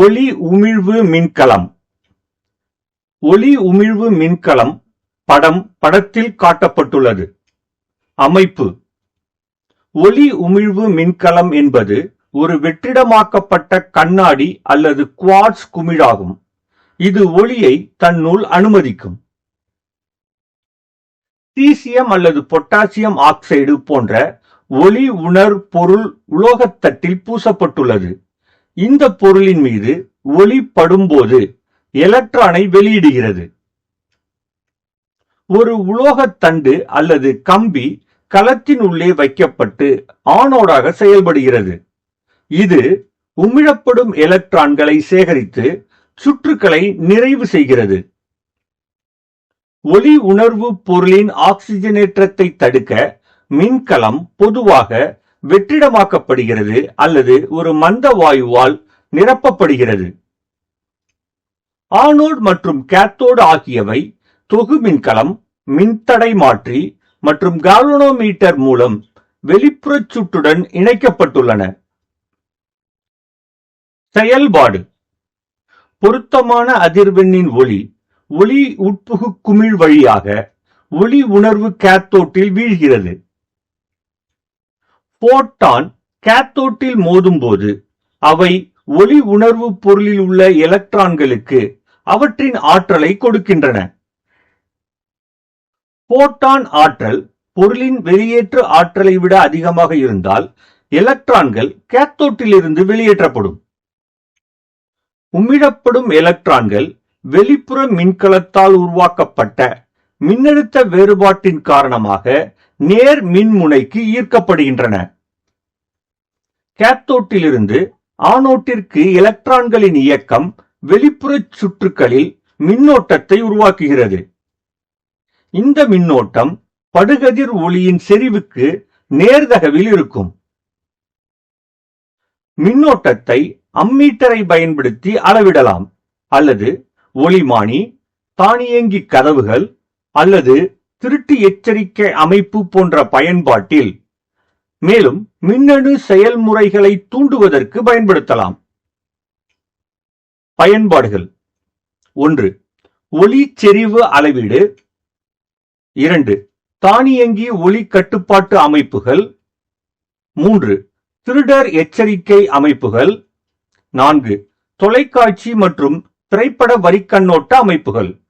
ஒளி உமிழ்வு மின்கலம். ஒளி உமிழ்வு மின்கலம் படம் படத்தில் காட்டப்பட்டுள்ளது. அமைப்பு. ஒளி உமிழ்வு மின்கலம் என்பது ஒரு வெற்றிடமாக்கப்பட்ட கண்ணாடி அல்லது குவாட்ஸ் குமிழாகும். இது ஒளியை தன்னுள் அனுமதிக்கும். சீசியம் அல்லது பொட்டாசியம் ஆக்சைடு போன்ற ஒளி உணர் பொருள் உலோகத்தட்டில் பூசப்பட்டுள்ளது. இந்த பொருளின் மீது ஒளி படும்போது எலக்ட்ரானை வெளியிடுகிறது. ஒரு உலோகத் தண்டு அல்லது கம்பி களத்தின் உள்ளே வைக்கப்பட்டு ஆனோடாக செயல்படுகிறது. இது உமிழப்படும் எலக்ட்ரான்களை சேகரித்து சுற்றுக்களை நிறைவு செய்கிறது. ஒளி உணர்வு பொருளின் ஆக்சிஜனேற்றத்தை தடுக்க மின்கலம் பொதுவாக வெற்றிடமாக்கப்படுகிறது அல்லது ஒரு மந்த வாயுவால் நிரப்பப்படுகிறது. ஆனோட் மற்றும் கேத்தோடு ஆகியவை தொகு மின்கலம் மின்தடை மாற்றி மற்றும் கால்வனோமீட்டர் மூலம் வெளிப்புற சுற்றுடன் இணைக்கப்பட்டுள்ளன. செயல்பாடு. பொருத்தமான அதிர்வெண்ணின் ஒளி ஒளி உட்புகு குமிழ் வழியாக ஒளி உணர்வு கேத்தோட்டில் வீழ்கிறது. போட்டான் கேத்தோட்டில் மோதும்போது அவை ஒளி உணர்வு பொருளில் உள்ள எலக்ட்ரான்களுக்கு அவற்றின் ஆற்றலை கொடுக்கின்றன. போட்டான் ஆற்றல் பொருளின் வெளியேற்று ஆற்றலை விட அதிகமாக இருந்தால் எலக்ட்ரான்கள் கேத்தோட்டிலிருந்து வெளியேற்றப்படும். உமிழப்படும் எலக்ட்ரான்கள் வெளிப்புற மின்கலத்தால் உருவாக்கப்பட்ட மின்னழுத்த வேறுபாட்டின் காரணமாக நேர் மின்முனைக்கு ஈர்க்கப்படுகின்றன. கேத்தோட்டிலிருந்து ஆனோட்டிற்கு எலக்ட்ரான்களின் இயக்கம் வெளிப்புற சுற்றுகளில் மின்னோட்டத்தை உருவாக்குகிறது. இந்த மின்னோட்டம் படுகதிர் ஒளியின் செறிவுக்கு நேர்தகவில் இருக்கும். மின்னோட்டத்தை அம்மீட்டரை பயன்படுத்தி அளவிடலாம். அல்லது ஒளிமானி தானியங்கி கதவுகள் அல்லது திருட்டு எச்சரிக்கை அமைப்பு போன்ற பயன்பாட்டில் மேலும் மின்னணு செயல்முறைகளை தூண்டுவதற்கு பயன்படுத்தலாம். பயன்பாடுகள். ஒன்று ஒளி செறிவு அளவீடு. இரண்டு தானியங்கி ஒளி கட்டுப்பாட்டு அமைப்புகள். மூன்று திருடர் எச்சரிக்கை அமைப்புகள். நான்கு தொலைக்காட்சி மற்றும் திரைப்பட வரிக்கண்ணோட்ட அமைப்புகள்.